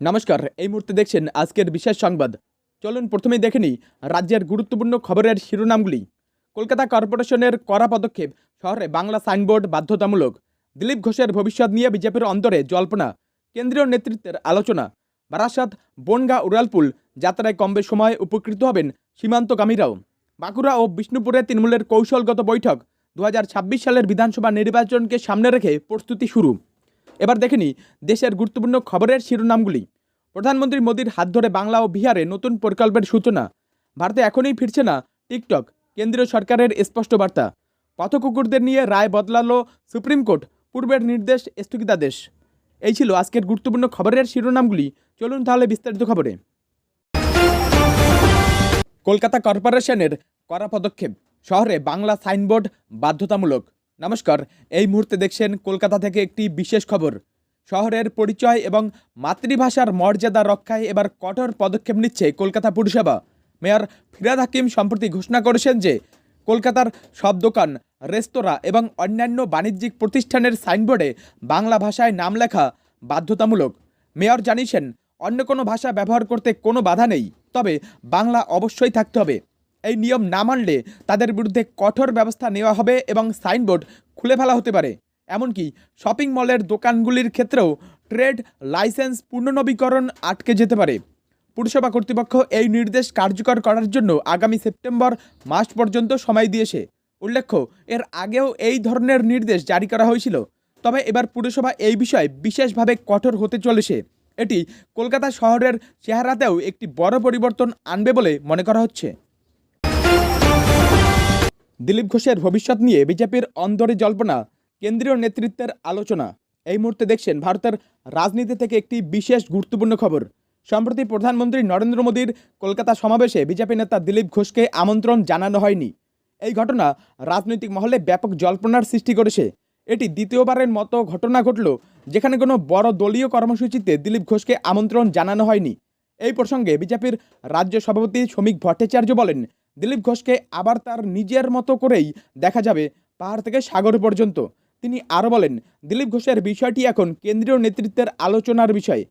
নমস্কার, এই মুহূর্তে দেখছেন আজকের বিশেষ সংবাদ। চলুন প্রথমেই দেখে নিই রাজ্যের গুরুত্বপূর্ণ খবরের শিরোনামগুলি। কলকাতা কর্পোরেশনের কড়া পদক্ষেপ, শহরে বাংলা সাইনবোর্ড বাধ্যতামূলক। দিলীপ ঘোষের ভবিষ্যৎ নিয়ে বিজেপির অন্তরে জল্পনা, কেন্দ্রীয় নেতৃত্বের আলোচনা। বারাসাত, বনগা, উড়ালপুল যাত্রায় কমবে সময়, উপকৃত হবেন সীমান্তগামীরাও। বাঁকুড়া ও বিষ্ণুপুরে তৃণমূলের কৌশলগত বৈঠক দু হাজার ছাব্বিশ সালের বিধানসভা নির্বাচনকে সামনে রেখে প্রস্তুতি শুরু। এবার দেখে নিই দেশের গুরুত্বপূর্ণ খবরের শিরোনামগুলি। প্রধানমন্ত্রী মোদীর হাত ধরে বাংলা ও বিহারে নতুন প্রকল্পের সূচনা। ভারতে এখনই ফিরছে না টিকটক, কেন্দ্রীয় সরকারের স্পষ্ট বার্তা। পথকুকুরদের নিয়ে রায় বদলালো সুপ্রিম কোর্ট, পূর্বের নির্দেশ স্থগিতাদেশ। এই ছিল আজকের গুরুত্বপূর্ণ খবরের শিরোনামগুলি। চলুন তাহলে বিস্তারিত খবরে। কলকাতা কর্পোরেশনের কড়া পদক্ষেপ, শহরে বাংলা সাইনবোর্ড বাধ্যতামূলক। নমস্কার, এই মুহূর্তে দেখছেন কলকাতা থেকে একটি বিশেষ খবর। শহরের পরিচয় এবং মাতৃভাষার মর্যাদা রক্ষায় এবার কঠোর পদক্ষেপ নিচ্ছে কলকাতা পুরসভা। মেয়র ফিরাদ হাকিম সম্প্রতি ঘোষণা করেছেন যে, কলকাতার সব দোকান, রেস্তোরাঁ এবং অন্যান্য বাণিজ্যিক প্রতিষ্ঠানের সাইনবোর্ডে বাংলা ভাষায় নাম লেখা বাধ্যতামূলক। মেয়র জানিয়েছেন, অন্য কোনো ভাষা ব্যবহার করতে কোনো বাধা নেই, তবে বাংলা অবশ্যই থাকতে হবে। এই নিয়ম না মানলে তাদের বিরুদ্ধে কঠোর ব্যবস্থা নেওয়া হবে এবং সাইনবোর্ড খুলে ফেলা হতে পারে। এমনকি শপিং মলের দোকানগুলির ক্ষেত্রেও ট্রেড লাইসেন্স পুনর্নবীকরণ আটকে যেতে পারে। পুরসভা কর্তৃপক্ষ এই নির্দেশ কার্যকর করার জন্য আগামী সেপ্টেম্বর মাস পর্যন্ত সময় দিয়েছে। উল্লেখ্য, এর আগেও এই ধরনের নির্দেশ জারি করা হয়েছিল। তবে এবার পুরসভা এই বিষয়ে বিশেষভাবে কঠোর হতে চলেছে। এটি কলকাতা শহরের চেহারাতেও একটি বড় পরিবর্তন আনবে বলে মনে করা হচ্ছে। দিলীপ ঘোষের ভবিষ্যৎ নিয়ে বিজেপির অন্দরে জল্পনা, কেন্দ্রীয় নেতৃত্বের আলোচনা। এই মুহূর্তে দেখছেন ভারতের রাজনীতি থেকে একটি বিশেষ গুরুত্বপূর্ণ খবর। সম্প্রতি প্রধানমন্ত্রী নরেন্দ্র মোদীর কলকাতা সমাবেশে বিজেপি নেতা দিলীপ ঘোষকে আমন্ত্রণ জানানো হয়নি। এই ঘটনা রাজনৈতিক মহলে ব্যাপক জল্পনার সৃষ্টি করেছে। এটি দ্বিতীয়বারের মতো ঘটনা ঘটল, যেখানে কোনো বড় দলীয় কর্মসূচিতে দিলীপ ঘোষকে আমন্ত্রণ জানানো হয়নি। এই প্রসঙ্গে বিজেপির রাজ্য সভাপতি শ্রমিক ভট্টাচার্য বলেন দিলীপ ঘোষকে আবার তার নিজের মতো করেই দেখা যাবে পাহাড় থেকে সাগর পর্যন্ত। তিনি আরও বলেন, দিলীপ ঘোষের বিষয়টি এখন কেন্দ্রীয় নেতৃত্বের আলোচনার বিষয়।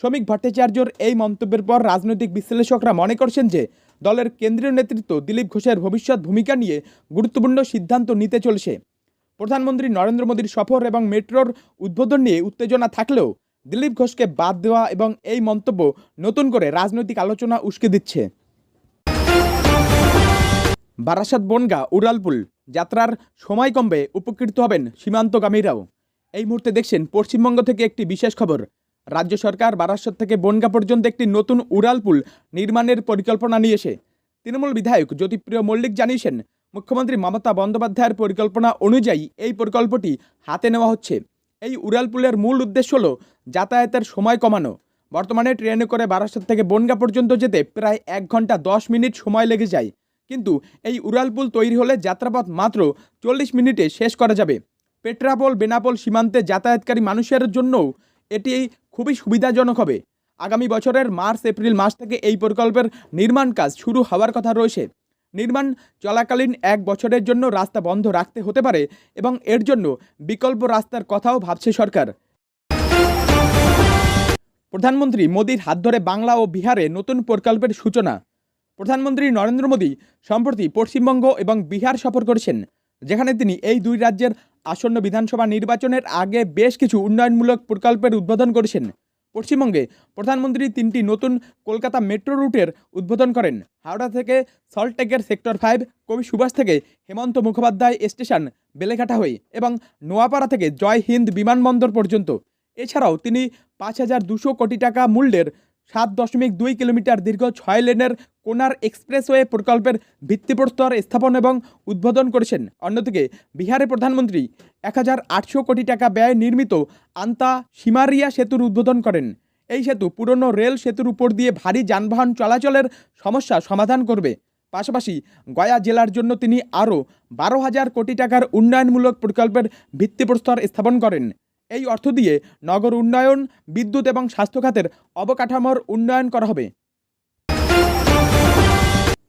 শ্রমিক ভট্টাচার্যর এই মন্তব্যের পর রাজনৈতিক বিশ্লেষকরা মনে করছেন যে, দলের কেন্দ্রীয় নেতৃত্ব দিলীপ ঘোষের ভবিষ্যৎ ভূমিকা নিয়ে গুরুত্বপূর্ণ সিদ্ধান্ত নিতে চলছে। প্রধানমন্ত্রী নরেন্দ্র মোদীর সফর এবং মেট্রোর উদ্বোধন নিয়ে উত্তেজনা থাকলেও দিলীপ ঘোষকে বাদ দেওয়া এবং এই মন্তব্য নতুন করে রাজনৈতিক আলোচনা উস্কে দিচ্ছে। বারাসাত বনগা, উড়ালপুল। যাত্রার সময় কমবে, উপকৃত হবেন সীমান্তগামীরাও। এই মুহূর্তে দেখছেন পশ্চিমবঙ্গ থেকে একটি বিশেষ খবর। রাজ্য সরকার বারাসাত থেকে বনগা পর্যন্ত একটি নতুন উড়ালপুল নির্মাণের পরিকল্পনা নিয়েছে। তৃণমূল বিধায়ক জ্যোতিপ্রিয় মল্লিক জানিয়েছেন, মুখ্যমন্ত্রী মমতা বন্দ্যোপাধ্যায়ের পরিকল্পনা অনুযায়ী এই প্রকল্পটি হাতে নেওয়া হচ্ছে। এই উড়ালপুলের মূল উদ্দেশ্য হল যাতায়াতের সময় কমানো। বর্তমানে ট্রেনে করে বারাসাত থেকে বনগা পর্যন্ত যেতে প্রায় এক ঘণ্টা দশ মিনিট সময় লেগে যায়। কিন্তু এই উড়ালপুল তৈরি হলে যাত্রাপথ মাত্র চল্লিশ মিনিটে শেষ করা যাবে। পেট্রাপোল, বেনাপোল সীমান্তে যাতায়াতকারী মানুষের জন্যও এটি খুবই সুবিধাজনক হবে। আগামী বছরের মার্চ, এপ্রিল মাস থেকে এই প্রকল্পের নির্মাণ কাজ শুরু হওয়ার কথা রয়েছে। নির্মাণ চলাকালীন এক বছরের জন্য রাস্তা বন্ধ রাখতে হতে পারে এবং এর জন্য বিকল্প রাস্তার কথাও ভাবছে সরকার। প্রধানমন্ত্রী মোদীর হাত ধরে বাংলা ও বিহারে নতুন প্রকল্পের সূচনা। প্রধানমন্ত্রী নরেন্দ্র মোদী সম্প্রতি পশ্চিমবঙ্গ এবং বিহার সফর করেছেন, যেখানে তিনি এই দুই রাজ্যের আসন্ন বিধানসভা নির্বাচনের আগে বেশ কিছু উন্নয়নমূলক প্রকল্পের উদ্বোধন করেছেন। পশ্চিমবঙ্গে প্রধানমন্ত্রী তিনটি নতুন কলকাতা মেট্রো রুটের উদ্বোধন করেন। হাওড়া থেকে সল্টটেকের সেক্টর ফাইভ, কবি সুভাষ থেকে হেমন্ত মুখোপাধ্যায় স্টেশন বেলেঘাটা হয়ে এবং নোয়াপাড়া থেকে জয় হিন্দ বিমানবন্দর পর্যন্ত। এছাড়াও তিনি পাঁচ হাজার দুশো কোটি টাকা মূল্যের সাত দশমিক দুই কিলোমিটার দীর্ঘ ছয় লেনের কোনার এক্সপ্রেসওয়ে প্রকল্পের ভিত্তিপ্রস্তর স্থাপন এবং উদ্বোধন করেছেন। অন্যদিকে বিহারের প্রধানমন্ত্রী এক হাজার আটশো কোটি টাকা ব্যয়ে নির্মিত আন্তা সীমারিয়া সেতুর উদ্বোধন করেন। এই সেতু পুরনো রেল সেতুর উপর দিয়ে ভারী যানবাহন চলাচলের সমস্যা সমাধান করবে। পাশাপাশি গয়া জেলার জন্য তিনি আরও বারো হাজার কোটি টাকার উন্নয়নমূলক প্রকল্পের ভিত্তিপ্রস্তর স্থাপন করেন। এই অর্থ দিয়ে নগর উন্নয়ন, বিদ্যুৎ এবং স্বাস্থ্য খাতের অবকাঠামোর উন্নয়ন করা হবে।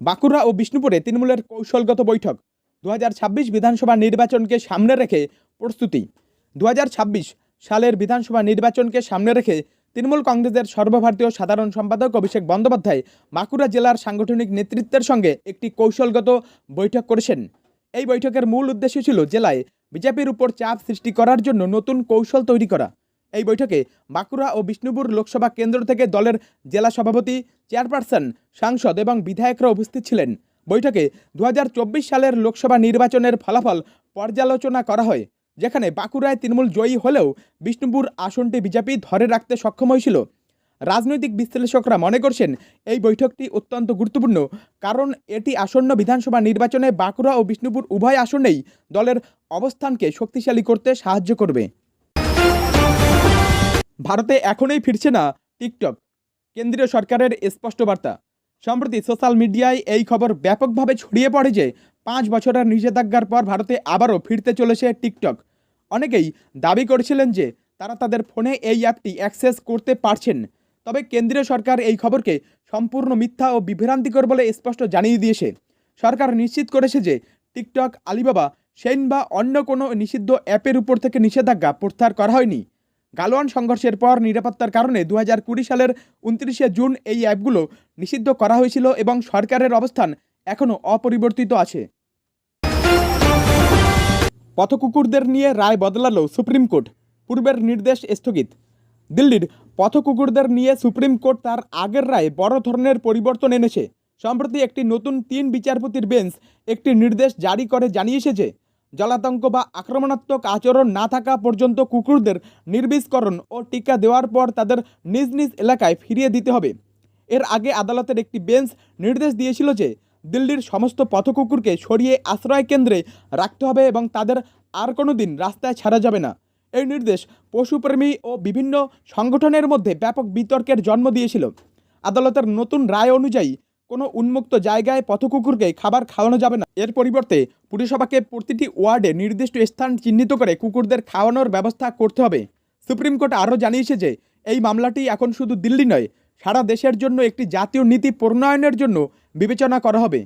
বাঁকুড়া ও বিষ্ণুপুরে তৃণমূলের কৌশলগত বৈঠক। দু হাজার ছাব্বিশ বিধানসভা নির্বাচনকে সামনে রেখে প্রস্তুতি। দু হাজার ছাব্বিশ সালের বিধানসভা নির্বাচনকে সামনে রেখে তৃণমূল কংগ্রেসের সর্বভারতীয় সাধারণ সম্পাদক অভিষেক বন্দ্যোপাধ্যায় বাঁকুড়া জেলার সাংগঠনিক নেতৃত্বের সঙ্গে একটি কৌশলগত বৈঠক করেছেন। এই বৈঠকের মূল উদ্দেশ্য ছিল জেলায় বিজেপির উপর চাপ সৃষ্টি করার জন্য নতুন কৌশল তৈরি করা। এই বৈঠকে বাঁকুড়া ও বিষ্ণুপুর লোকসভা কেন্দ্র থেকে দলের জেলা সভাপতি, চেয়ারপারসন, সাংসদ এবং বিধায়করা উপস্থিত ছিলেন। বৈঠকে দু হাজার চব্বিশ সালের লোকসভা নির্বাচনের ফলাফল পর্যালোচনা করা হয়, যেখানে বাঁকুড়ায় তৃণমূল জয়ী হলেও বিষ্ণুপুর আসনটি বিজেপি ধরে রাখতে সক্ষম হয়েছিল। রাজনৈতিক বিশ্লেষকরা মনে করছেন এই বৈঠকটি অত্যন্ত গুরুত্বপূর্ণ, কারণ এটি আসন্ন বিধানসভা নির্বাচনে বাঁকুড়া ও বিষ্ণুপুর উভয় আসনেই দলের অবস্থানকে শক্তিশালী করতে সাহায্য করবে। ভারতে এখনই ফিরছে না টিকটক, কেন্দ্রীয় সরকারের স্পষ্ট বার্তা। সম্প্রতি সোশ্যাল মিডিয়ায় এই খবর ব্যাপকভাবে ছড়িয়ে পড়ে যে, পাঁচ বছরের নিষেধাজ্ঞার পর ভারতে আবারও ফিরতে চলেছে টিকটক। অনেকেই দাবি করেছিলেন যে, তারা তাদের ফোনে এই অ্যাপটি অ্যাক্সেস করতে পারছেন। তবে কেন্দ্রীয় সরকার এই খবরকে সম্পূর্ণ মিথ্যা ও বিভ্রান্তিকর বলে স্পষ্ট জানিয়ে দিয়েছে। সরকার নিশ্চিত করেছে যে টিকটক, আলিবাবা, সেন বা অন্য কোনো নিষিদ্ধ অ্যাপের উপর থেকে নিষেধাজ্ঞা প্রত্যাহার করা হয়নি। গালোয়ান সংঘর্ষের পর নিরাপত্তার কারণে দু সালের উনত্রিশে জুন এই অ্যাপগুলো নিষিদ্ধ করা হয়েছিল এবং সরকারের অবস্থান এখনও অপরিবর্তিত আছে। পথকুকুরদের নিয়ে রায় বদলালো সুপ্রিম কোর্ট। পূর্বের নির্দেশ স্থগিত। দিল্লির পথকুকুরদের নিয়ে সুপ্রিম কোর্ট তার আগের রায়ে বড় ধরনের পরিবর্তন এনেছে। সম্প্রতি একটি নতুন তিন বিচারপতির বেঞ্চ একটি নির্দেশ জারি করে জানিয়েছে যে, জলাতঙ্ক বা আক্রমণাত্মক আচরণ না থাকা পর্যন্ত কুকুরদের নির্বীজকরণ ও টিকা দেওয়ার পর তাদের নিজ নিজ এলাকায় ফিরিয়ে দিতে হবে। এর আগে আদালতের একটি বেঞ্চ নির্দেশ দিয়েছিল যে, দিল্লির সমস্ত পথকুকুরকে সরিয়ে আশ্রয় কেন্দ্রে রাখতে হবে এবং তাদের আর কোনো দিন রাস্তায় ছাড়া যাবে না। এই নির্দেশ পশুপ্রেমী ও বিভিন্ন সংগঠনের মধ্যে ব্যাপক বিতর্কের জন্ম দিয়েছিল। আদালতের নতুন রায় অনুযায়ী কোনো উন্মুক্ত জায়গায় পথকুকুরকে খাবার খাওয়ানো যাবে না। এর পরিবর্তে পুরসভাকে প্রতিটি ওয়ার্ডে নির্দিষ্ট স্থান চিহ্নিত করে কুকুরদের খাওয়ানোর ব্যবস্থা করতে হবে। সুপ্রিম কোর্ট আরও জানিয়েছে যে, এই মামলাটি এখন শুধু দিল্লি নয়, সারা দেশের জন্য একটি জাতীয় নীতি প্রণয়নের জন্য বিবেচনা করা হবে।